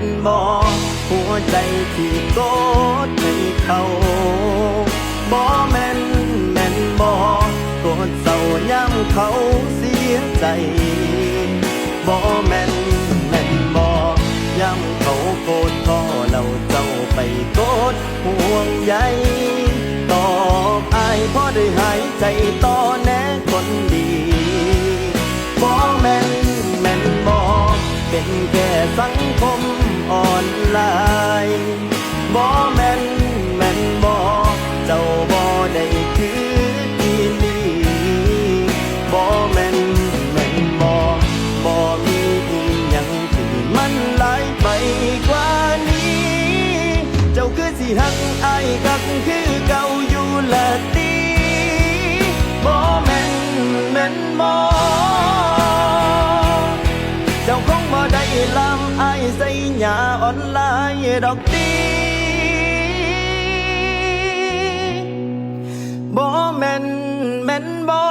นบอหัวใจที่โกดให้เขาบอแม่นแม่นบอกดเศร้าย้ำเขาเสียใจบอแม่นแม่นบอกย้ำเขาโกดพ่อเราเจ้าไปโกดห่วงใยตอบอายพ่อได้หายใจต่อแน่คนดีบอแม่นแม่นบอเป็นแค่สังคม ออนไลน์บอแม่นแม่นบอเจ้าบอได้คืออีหลีบอแม่นแม่นบบอมีอีหยังที่มันหลายไปกว่านี้ เจ้าคือสิหักอายกับคือเก่าอยู่ละตีบอแม่นแม่นบ làm ai xây nhà online đọc đi bố men men bố